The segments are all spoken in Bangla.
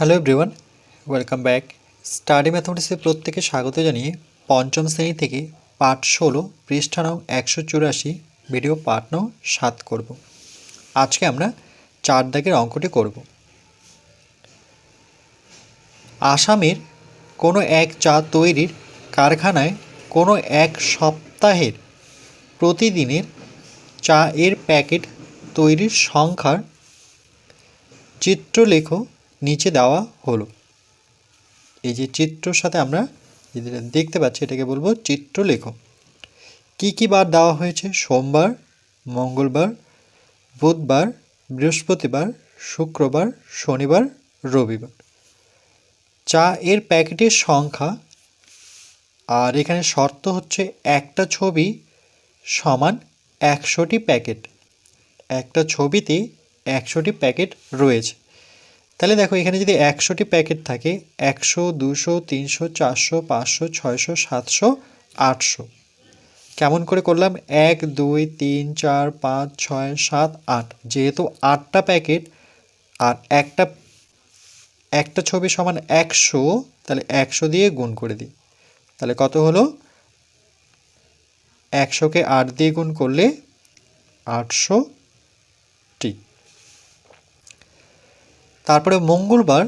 Hello everyone welcome back study ম্যাথমেটিক্সে প্রত্যেকে স্বাগত জানিয়ে পঞ্চম শ্রেণি থেকে পাঠ ষোলো, পৃষ্ঠা নং একশো চুরাশি ভিডিও পাঠ নং সাত করব। আজকে আমরা চার দাগের অঙ্কটি করব। আসামের কোনো এক চা তৈরির কারখানায় কোনো এক সপ্তাহের প্রতিদিনের চা এর প্যাকেট তৈরির সংখ্যার চিত্রলেখ নিচে দেওয়া হলো। এই যে চিত্রর সাথে আমরা দেখতে পাচ্ছি, এটাকে বলব চিত্রলেখ। কি কি বার দেওয়া হয়েছে? সোমবার, মঙ্গলবার, বুধবার, বৃহস্পতিবার, শুক্রবার, শনিবার, রবিবার। চা এর প্যাকেটের সংখ্যা, আর এখানে শর্ত হচ্ছে একটা ছবি সমান একশোটি প্যাকেট। একটা ছবিতে একশোটি প্যাকেট রয়েছে। তাহলে দেখো, এখানে যদি একশোটি প্যাকেট থাকে, একশো, দুশো, তিনশো, চারশো, পাঁচশো, ছয়শো, সাতশো, আটশো। কেমন করে করলাম? এক, দুই, তিন, চার, পাঁচ, ছয়, সাত, আট। যেহেতু আটটা প্যাকেট, আর একটা একটা ছবি সমান একশো, তাহলে একশো দিয়ে গুণ করে দিই। তাহলে কত হলো? একশোকে আট দিয়ে গুণ করলে আটশো টি তারপরে মঙ্গলবার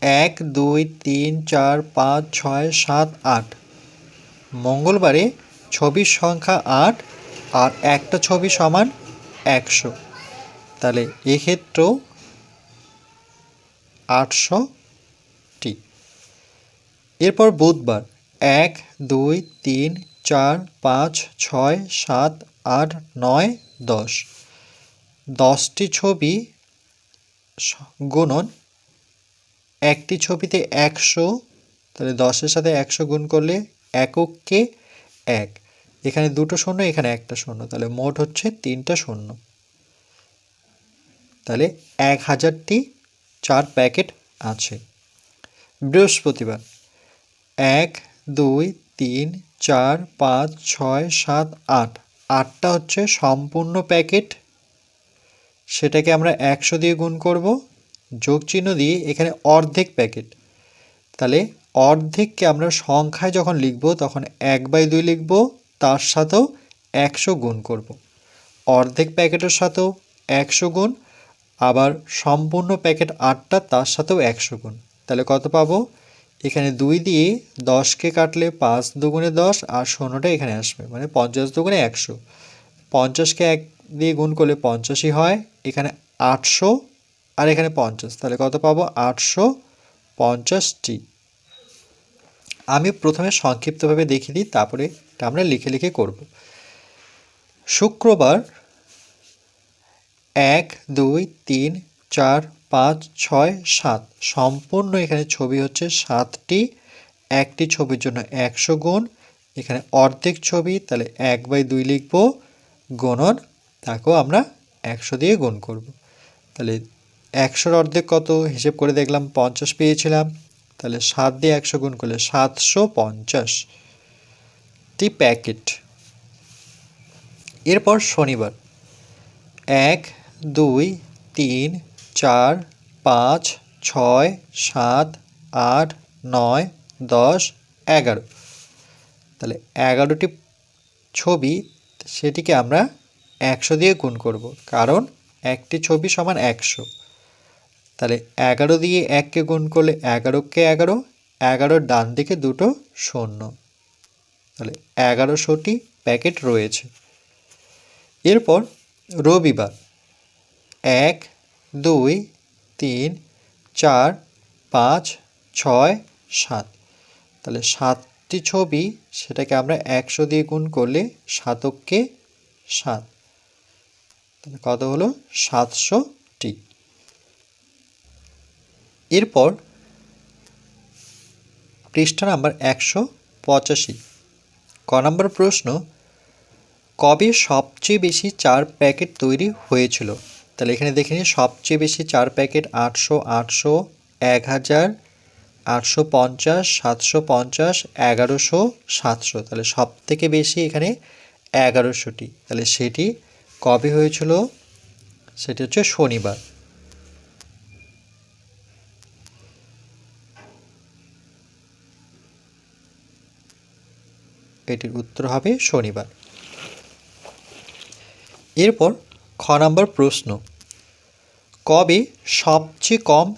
এক, দুই, তিন, চার, পাঁচ, ছয়, সাত, আট। মঙ্গলবারে ছবির সংখ্যা আট আর একটা ছবি সমান একশো। তাহলে এক্ষেত্রেও আটশো টি। এরপর বুধবার এক, দুই, তিন, চার, পাঁচ, ছয়, সাত, আট, নয়, দশ। দশটি ছবি গুণন একটি ছবিতে একশো, তাহলে দশের সাথে একশো গুণ করলে এককে এক। এখানে দুটো শূন্য, এখানে একটা শূন্য, তাহলে মোট হচ্ছে তিনটা শূন্য। তাহলে এক হাজারটি চার প্যাকেট আছে। বৃহস্পতিবার, এক, দুই, তিন, চার, পাঁচ, ছয়, সাত, আট। আটটা হচ্ছে সম্পূর্ণ প্যাকেট। সেটাকে আমরা একশো দিয়ে গুণ করব, যোগ চিহ্ন দিয়ে এখানে অর্ধেক প্যাকেট। তাহলে অর্ধেককে আমরা সংখ্যায় যখন লিখব, তখন এক বাই দুই লিখব, তার সাথেও একশো গুণ করব। অর্ধেক প্যাকেটের সাথেও একশো গুণ, আবার সম্পূর্ণ প্যাকেট আটটা, তার সাথেও একশো গুণ। তাহলে কত পাবো? এখানে দুই দিয়ে দশকে কাটলে পাঁচ দুগুণে দশ, আর শূন্যটা এখানে আসবে মানে পঞ্চাশ দুগুণে একশো। পঞ্চাশকে এক দিয়ে গুণ করলে পঞ্চাশই হয় আটশো আর এখানে পঞ্চাশ। তাহলে কত পাবো? আটশো পঞ্চাশটি আমি প্রথমে সংক্ষিপ্তভাবে দেখিয়ে দিই তারপরে আমরা লিখে লিখে করব। শুক্রবার এক, দুই, তিন, চার, পাঁচ, ছয়, সাত। সম্পূর্ণ এখানে ছবি হচ্ছে সাতটি। একটি ছবির জন্য একশো গুণ। এখানে অর্ধেক ছবি, তাহলে এক বাই দুই লিখব। গুণন, তাকেও আমরা একশো দিয়ে গুণ করব। তাহলে একশোর অর্ধেক কত? হিসেব করে দেখলাম পঞ্চাশ পেয়েছিলাম। তাহলে সাত দিয়ে একশো গুণ করলে সাতশো পঞ্চাশ। টি প্যাকেট। এরপর শনিবার। এক, দুই, তিন, চার, পাঁচ, ছয়, সাত, আট, নয়, দশ, এগারো। তাহলে এগারোটি ছবি সেটিকে আমরা একশো দিয়ে গুণ করব, কারণ একটি ছবি সমান একশো। তাহলে এগারো দিয়ে এককে গুণ করলে এগারোকে এগারো, এগারোর ডান দিকে দুটো শূন্য। তাহলে এগারোশোটি প্যাকেট রয়েছে। এরপর রবিবার, এক, দুই, তিন, চার, পাঁচ, ছয়, সাত। তাহলে সাতটি ছবি সেটাকে আমরা একশো দিয়ে গুণ করলে সাতককে সাত। কত হলো? সাতশোটি এরপর পৃষ্ঠা নাম্বার একশো পঁচাশি। ক নম্বর প্রশ্ন, কবে সবচেয়ে বেশি চার প্যাকেট তৈরি হয়েছিল? তাহলে এখানে দেখে নিই, সবচেয়ে বেশি চার প্যাকেট আটশো আটশো, এক হাজার, আটশো পঞ্চাশ, সাতশো পঞ্চাশ, এগারোশো, সাতশো। তাহলে সব থেকে বেশি এখানে এগারোশোটি তাহলে সেটি কবে হয়েছিল? সেটি হচ্ছে শনিবার। এটির উত্তর হবে শনিবার। এরপর খ নম্বর প্রশ্ন। কবে সবচেয়ে কম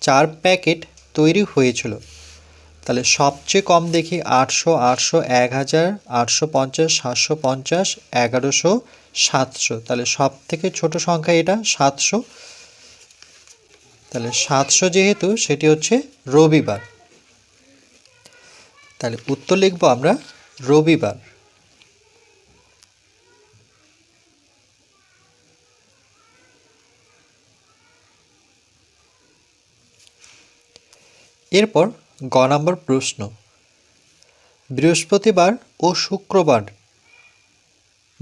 চার প্যাকেট তৈরি হয়েছিল? তাহলে সবচেয়ে কম দেখি আটশো আটশো, এক হাজার, আটশো পঞ্চাশ, সাতশো পঞ্চাশ, এগারোশো, সাতশো। তাহলে সব থেকে ছোট সংখ্যা এটা, সাতশো। তাহলে সাতশো যেহেতু, সেটি হচ্ছে রবিবার। তাহলে উত্তর লিখব আমরা, রবিবার। এরপর গ নম্বর প্রশ্ন। বৃহস্পতিবার ও শুক্রবার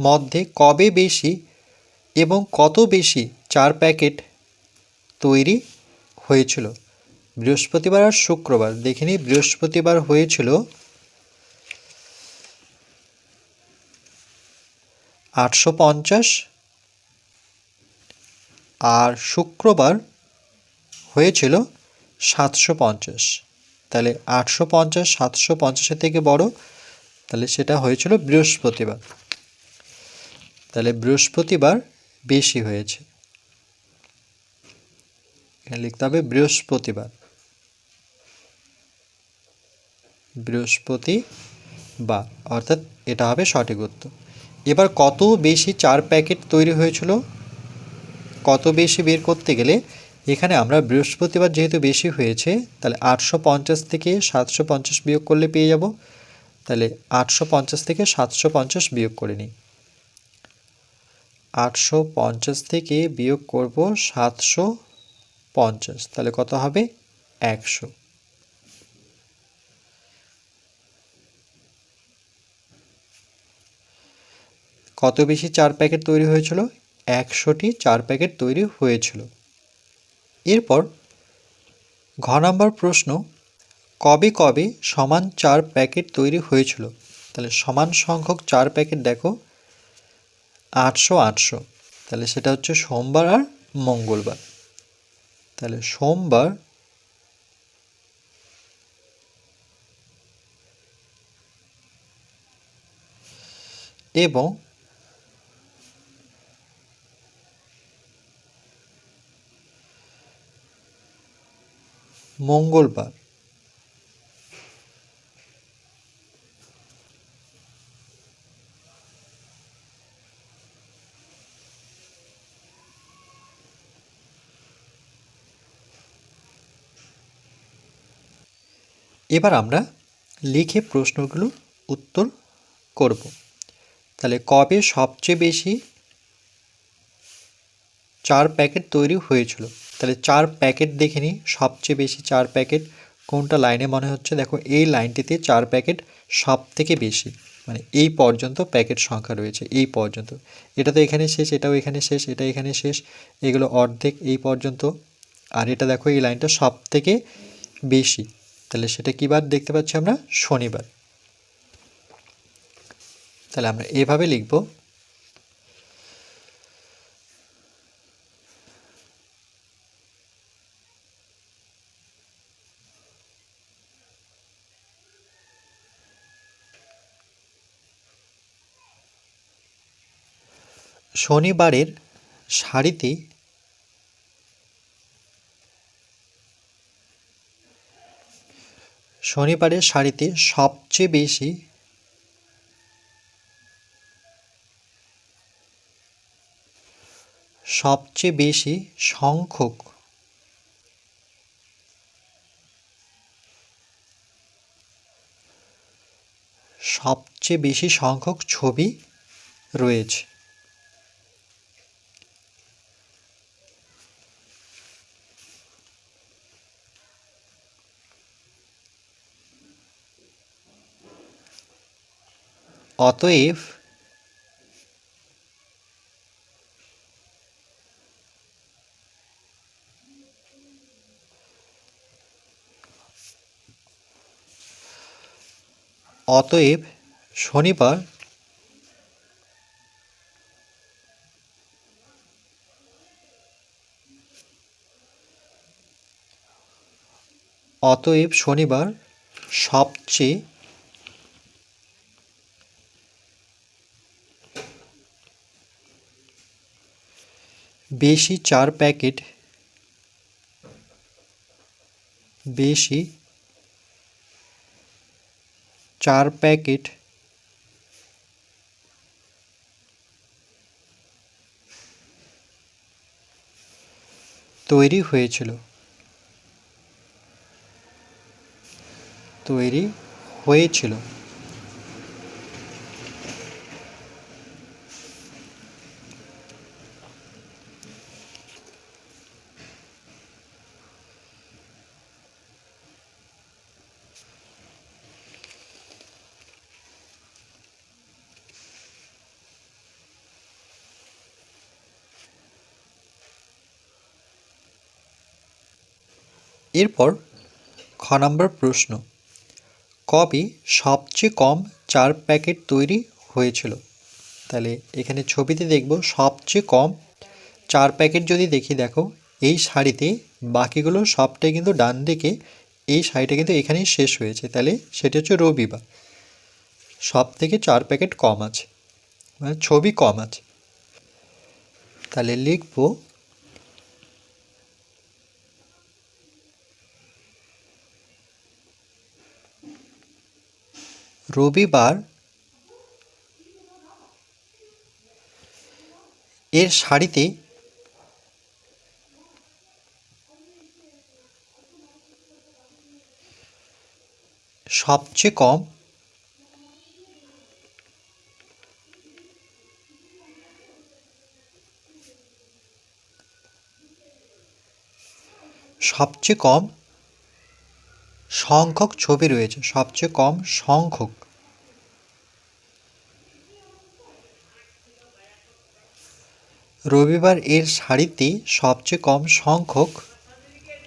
মধ্যে কবে বেশি এবং কত বেশি চার প্যাকেট তৈরি হয়েছিল? বৃহস্পতিবার আর শুক্রবার। দেখে নিই, বৃহস্পতিবার হয়েছিল আটশো পঞ্চাশ আর শুক্রবার হয়েছিল সাতশো পঞ্চাশ। তাহলে আটশো পঞ্চাশ, সাতশো পঞ্চাশের থেকে বড়, তাহলে সেটা হয়েছিল বৃহস্পতিবার। তাহলে বৃহস্পতিবার বেশি হয়েছে। এখানে লিখতে হবে বৃহস্পতিবার। বৃহস্পতি বা অর্থাৎ এটা হবে সঠিক উত্তর। এবার কত বেশি চার প্যাকেট তৈরি হয়েছিল? কত বেশি বের করতে গেলে এখানে আমরা বৃহস্পতিবার যেহেতু বেশি হয়েছে, তাহলে আটশো পঞ্চাশ থেকে সাতশো পঞ্চাশ বিয়োগ করলে পেয়ে যাব। তাহলে আটশো পঞ্চাশ থেকে সাতশো পঞ্চাশ বিয়োগ করে নিই। আটশো পঞ্চাশ থেকে বিয়োগ করব সাতশো পঞ্চাশ, তাহলে কত হবে? একশো। কত বেশি চার প্যাকেট তৈরি হয়েছিল? একশোটি চার প্যাকেট তৈরি হয়েছিল। এরপর ঘ নম্বর প্রশ্ন, কবে কবে সমান চার প্যাকেট তৈরি হয়েছিল? তাহলে সমান সংখ্যক চার প্যাকেট দেখো, আটশো আটশো। তাহলে সেটা হচ্ছে সোমবার আর মঙ্গলবার। তাহলে সোমবার এবং মঙ্গলবার। এবার আমরা লিখে প্রশ্নগুলোর উত্তর করব। তাহলে কবে সবচেয়ে বেশি চার প্যাকেট তৈরি হয়েছিল? তাহলে চার প্যাকেট দেখে নিই, সবচেয়ে বেশি চার প্যাকেট কোনটা লাইনে মনে হচ্ছে? দেখো, এই লাইনটিতে চার প্যাকেট সব থেকে বেশি মানে এই পর্যন্ত প্যাকেট সংখ্যা রয়েছে, এই পর্যন্ত। এটা তো এখানে শেষ, এটাও এখানে শেষ, এটা এখানে শেষ, এগুলো অর্ধেক এই পর্যন্ত। আর এটা দেখো, এই লাইনটা সব থেকে বেশি। তাহলে সেটা কী বার দেখতে পাচ্ছি আমরা? শনিবার। তাহলে আমরা এভাবে লিখব শনিবারের শাড়িতে শনিবারের শাড়িতে সবচেয়ে বেশি সবচেয়ে বেশি সংখ্যক সবচেয়ে বেশি সংখ্যক ছবি রয়েছে। অতএব অতএব শনিবার অতএব শনিবার সবচেয়ে বেশি চার প্যাকেট বেশি চার প্যাকেট তৈরি হয়েছিল। তৈরি হয়েছিল। এরপর খ নম্বর প্রশ্ন। কবে সবচেয়ে কম চার প্যাকেট তৈরি হয়েছিল? তাহলে এখানে ছবিতে দেখব সবচেয়ে কম চার প্যাকেট যদি দেখি, দেখো, এই শাড়িতে বাকিগুলো সবটাই কিন্তু ডান দিকে, এই শাড়িটা কিন্তু এখানেই শেষ হয়েছে। তাহলে সেটা হচ্ছে রবিবার। সব থেকে চার প্যাকেট কম আছে মানে ছবি কম আছে। তাহলে লিখব রবিবার এর শাড়িতে সবচেয়ে কম সবচেয়ে কম সংখ্যক ছবি রয়েছে, সবচেয়ে কম সংখ্যক। রবিবার এর শাড়িতে সবচেয়ে কম সংখ্যক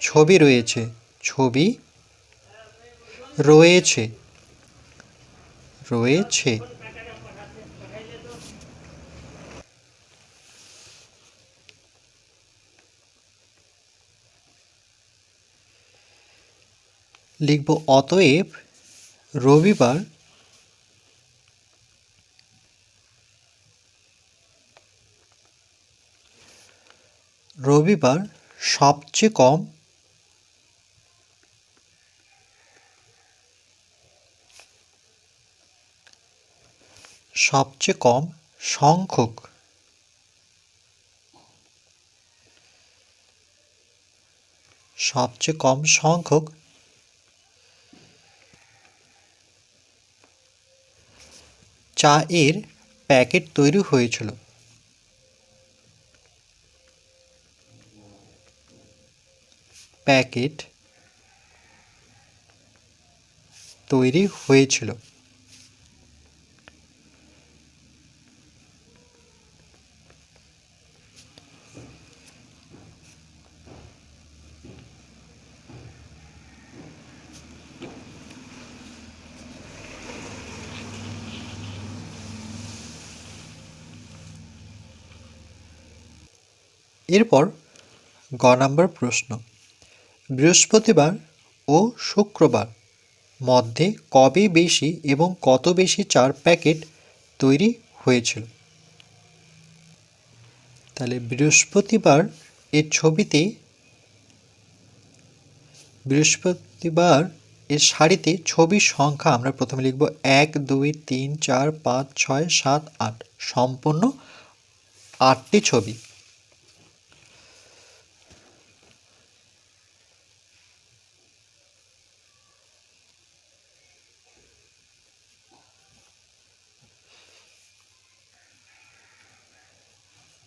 ছবি রয়েছে ছবি রয়েছে রয়েছে। লিখব অতএব রবিবার রবিবার সবচেয়ে কম সবচেয়ে কম সংখ্যক সবচেয়ে কম সংখ্যক চা এর প্যাকেট তৈরি হয়েছিল। প্যাকেট তৈরি হয়েছিল। এরপর গ নম্বর প্রশ্ন। বৃহস্পতিবার ও শুক্রবার মধ্যে কবে বেশি এবং কত বেশি চার প্যাকেট তৈরি হয়েছিল? তাহলে বৃহস্পতিবার এর ছবিতে, বৃহস্পতিবার এর শাড়িতে ছবির সংখ্যা আমরা প্রথমে লিখব এক, দুই, তিন, চার, পাঁচ, ছয়, সাত, আট। সম্পূর্ণ আটটি ছবি।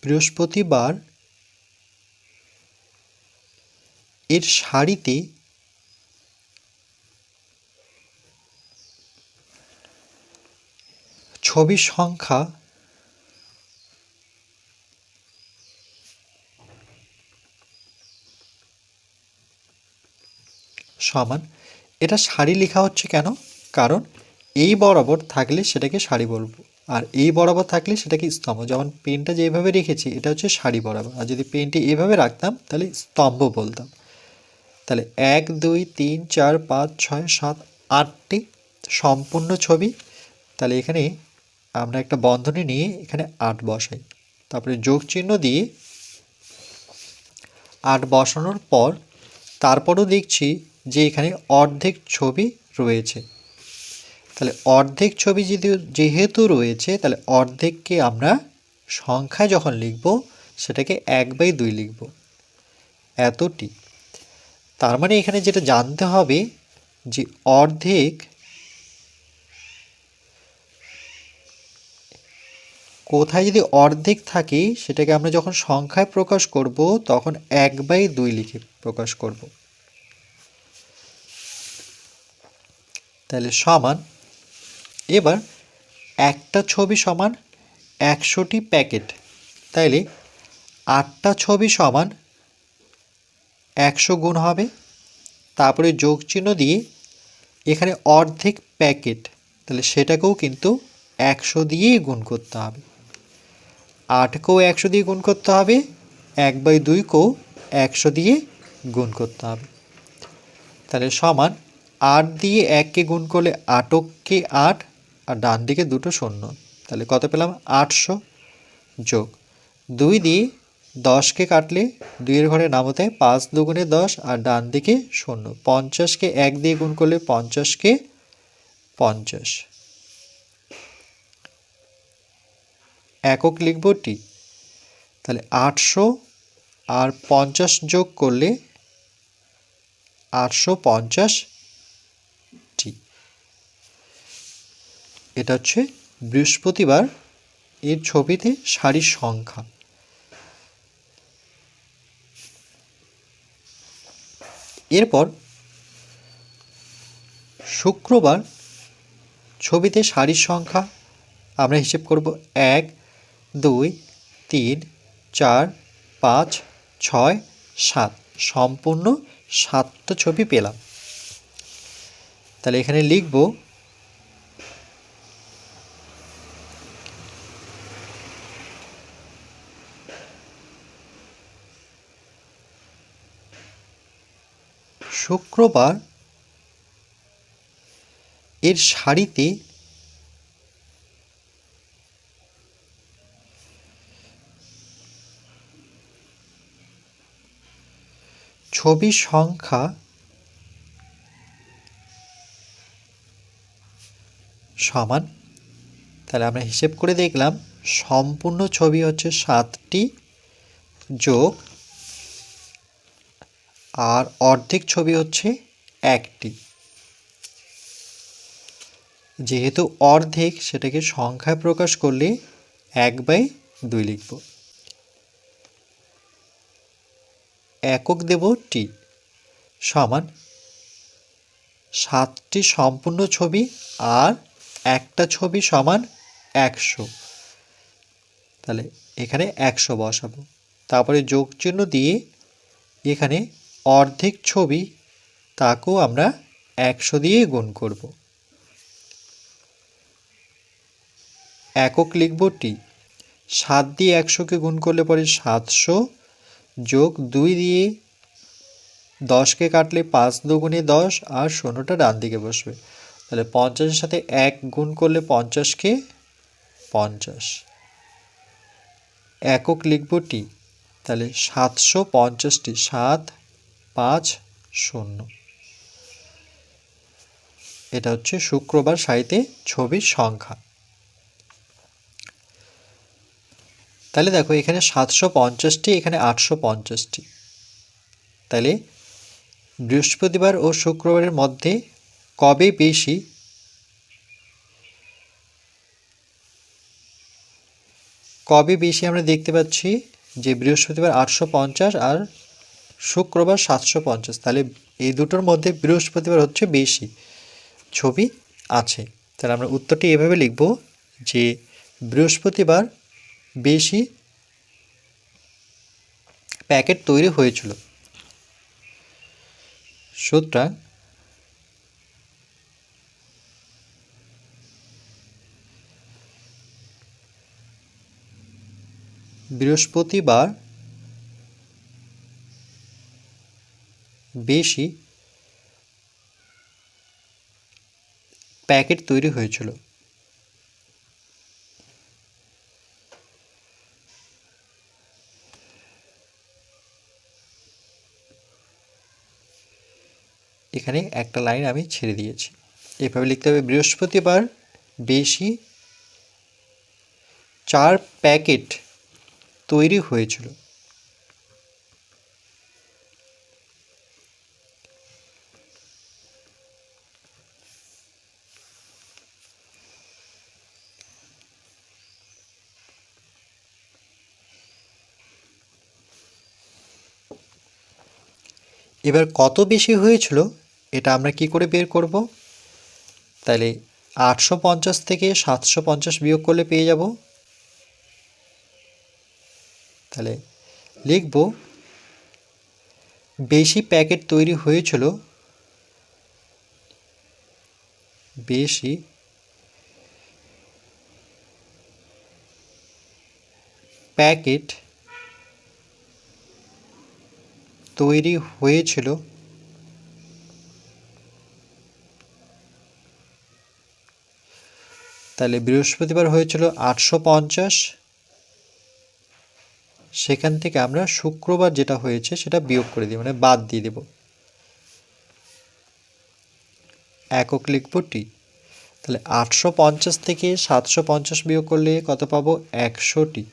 বৃহস্পতিবার এর শাড়িতে ছবির সংখ্যা সমান। এটা শাড়ি লেখা হচ্ছে কেন? কারণ এই বরাবর থাকলে সেটাকে শাড়ি বলব। আর এই বরাবর থাকলে সেটাকে স্তম্ভ, যেমন পেনটা যেভাবে রেখেছি, এটা হচ্ছে শাড়ি বরাবর। আর যদি পেনটি এভাবে রাখতাম, তাহলে স্তম্ভ বলতাম। তাহলে এক, দুই, তিন, চার, পাঁচ, ছয়, সাত, আটটি সম্পূর্ণ ছবি। তাহলে এখানে আমরা একটা বন্ধনী নিয়ে এখানে আট বসাই। তারপরে যোগ চিহ্ন দিয়ে আট বসানোর পর তারপরও দেখছি যে এখানে অর্ধেক ছবি রয়েছে। তাহলে অর্ধেক ছবি যদি যেহেতু রয়েছে, তাহলে অর্ধেককে আমরা সংখ্যায় যখন লিখব, সেটাকে এক বাই দুই লিখব। এতটি। তার মানে এখানে যেটা জানতে হবে যে অর্ধেক কোথায় যদি অর্ধেক থাকে, সেটাকে আমরা যখন সংখ্যায় প্রকাশ করব, তখন এক বাই দুই লিখে প্রকাশ করব। তাহলে সমান এবার একটা ছবি সমান একশোটি প্যাকেট। তাইলে আটটা ছবি সমান একশো গুণ হবে। তারপরে যোগ চিহ্ন দিয়ে এখানে অর্ধেক প্যাকেট, তাহলে সেটাকেও কিন্তু একশো দিয়েই গুণ করতে হবে। আটকেও একশো দিয়ে গুণ করতে হবে, এক বাই দুইকেও একশো দিয়ে গুণ করতে হবে। তাহলে সমান আট দিয়ে এককে গুণ করলে আটককে আট আর ডান দিকে দুটো শূন্য। তাহলে কত পেলাম? আটশো যোগ দুই দিয়ে দশকে কাটলে দুইয়ের ঘরে নামতে পাঁচ দুগুণে দশ আর ডান দিকে শূন্য। পঞ্চাশকে এক দিয়ে গুণ করলে পঞ্চাশকে পঞ্চাশ। একক লিখব টি। তাহলে আটশো আর পঞ্চাশ যোগ করলে আটশো পঞ্চাশ টি এটা হচ্ছে বৃহস্পতিবার, এর ছবিতে সারির সংখ্যা। এরপর শুক্রবার ছবিতে সারির সংখ্যা, আমরা হিসেব করব এক, দুই, তিন, চার, পাঁচ, ছয়, সাত। সম্পূর্ণ সাতটা ছবি পেলাম। তাহলে এখানে লিখব শুক্রবার এর সারিতে ছবি সংখ্যা সমান। তাহলে আমরা হিসেব করে দেখলাম, সম্পূর্ণ ছবি হচ্ছে সাতটি যোগ আর অর্ধেক ছবি হচ্ছে একটি। যেহেতু অর্ধেক সেটাকে সংখ্যায় প্রকাশ করলে এক বাই দুই লিখব। একক দেব টি সমান সাতটি সম্পূর্ণ ছবি আর একটা ছবি সমান একশো। তাহলে এখানে একশো বসাবো। তারপরে যোগ চিহ্ন দিয়ে এখানে অর্ধেক ছবি তাকেও আমরা একশো দিয়ে গুণ করব। একক লিখব টি সাত দিয়ে একশোকে গুণ করলে পরে সাতশো যোগ দুই দিয়ে দশকে কাটলে পাঁচ দুগুণে দশ আর শূন্যটা ডান দিকে বসবে। তাহলে পঞ্চাশের সাথে এক গুণ করলে পঞ্চাশকে পঞ্চাশ। একক লিখব টি তাহলে সাতশো পঞ্চাশটি, সাত পাঁচ শূন্য। এটা হচ্ছে শুক্রবার সাইতে ছবির সংখ্যা। তাহলে দেখো, এখানে সাতশো পঞ্চাশটি, এখানে আটশো পঞ্চাশটি। তাহলে বৃহস্পতিবার ও শুক্রবারের মধ্যে কবে বেশি? কবে বেশি আমরা দেখতে পাচ্ছি? যে বৃহস্পতিবার আটশো পঞ্চাশ আর শুক্রবার সাতশো পঞ্চাশ। তাহলে এই দুটোর মধ্যে বৃহস্পতিবার হচ্ছে বেশি ছবি আছে। তাহলে আমরা উত্তরটি এভাবে লিখব যে বৃহস্পতিবার বেশি প্যাকেট তৈরি হয়েছিল। সুতরাং বৃহস্পতিবার বেশি প্যাকেট তৈরি হয়েছিল। এখানে একটা লাইন আমি ছেড়ে দিয়েছি। এভাবে লিখতে হবে, বৃহস্পতিবার বেশি চার প্যাকেট তৈরি হয়েছিল। এবার কত বেশি হয়েছিল এটা আমরা কি করে বের করব? তাহলে আটশো পঞ্চাশ থেকে সাতশো পঞ্চাশ বিয়োগ করলে পেয়ে যাব। তাহলে লিখব, বেশি প্যাকেট তৈরি হয়েছিল, বেশি প্যাকেট তৈরি হয়েছিল। তাহলে বৃহস্পতিবার হয়েছিল আটশো পঞ্চাশ। সেখান থেকে আমরা শুক্রবার যেটা হয়েছে সেটা বিয়োগ করে দিই মানে বাদ দিয়ে দেব। একক লিখব টি তাহলে আটশো পঞ্চাশ থেকে সাতশো পঞ্চাশ বিয়োগ করলে কত পাবো? একশোটি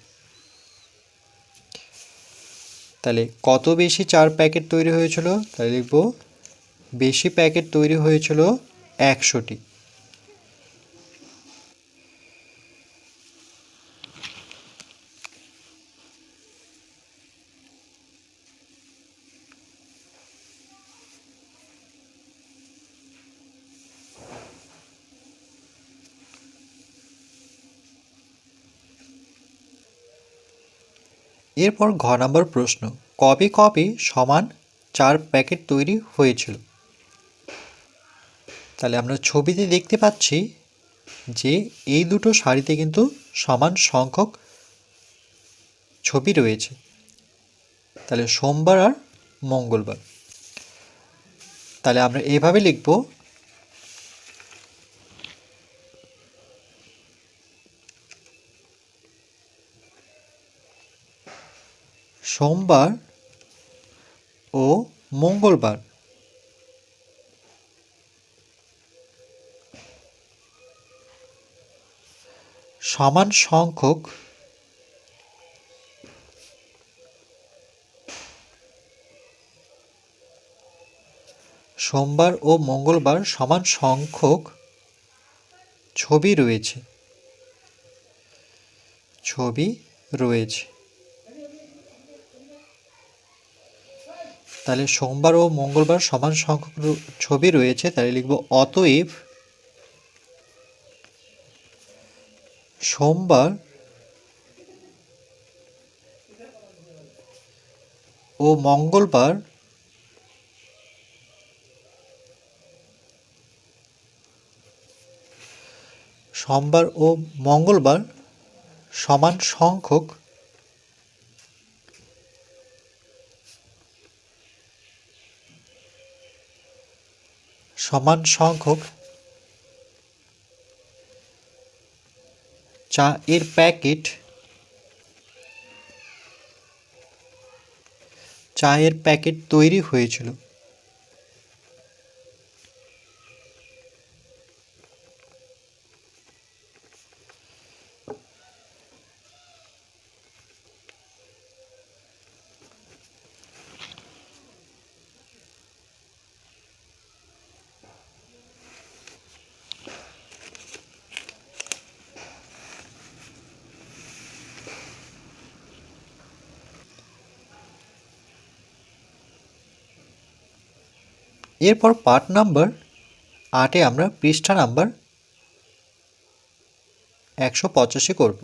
তাহলে কত বেশি চার প্যাকেট তৈরি হয়েছিল? তাহলে লিখব বেশি প্যাকেট তৈরি হয়েছিল একশোটি। এরপর ঘ নম্বর প্রশ্ন, কবে কবে সমান চার প্যাকেট তৈরি হয়েছিল? তাহলে আমরা ছবিতে দেখতে পাচ্ছি যে এই দুটো শাড়িতে কিন্তু সমান সংখ্যক ছবি রয়েছে। তাহলে সোমবার আর মঙ্গলবার। তাহলে আমরা এভাবে লিখব সোমবার ও মঙ্গলবার। সমান সংখ্যক সোমবার ও মঙ্গলবার সমান সংখ্যক ছবি রয়েছে। ছবি রয়েছে। তাহলে সোমবার ও মঙ্গলবার সমান সংখ্যক ছবি রয়েছে। তাহলে লিখব অতএব সোমবার ও মঙ্গলবার সোমবার ও মঙ্গলবার সমান সংখ্যক সমান সংখ্যক চা এর প্যাকেট চায়ের প্যাকেট তৈরি হয়েছিল। এরপর পার্ট নাম্বার আটে আমরা পৃষ্ঠা নাম্বার একশো পঁচাশি করব।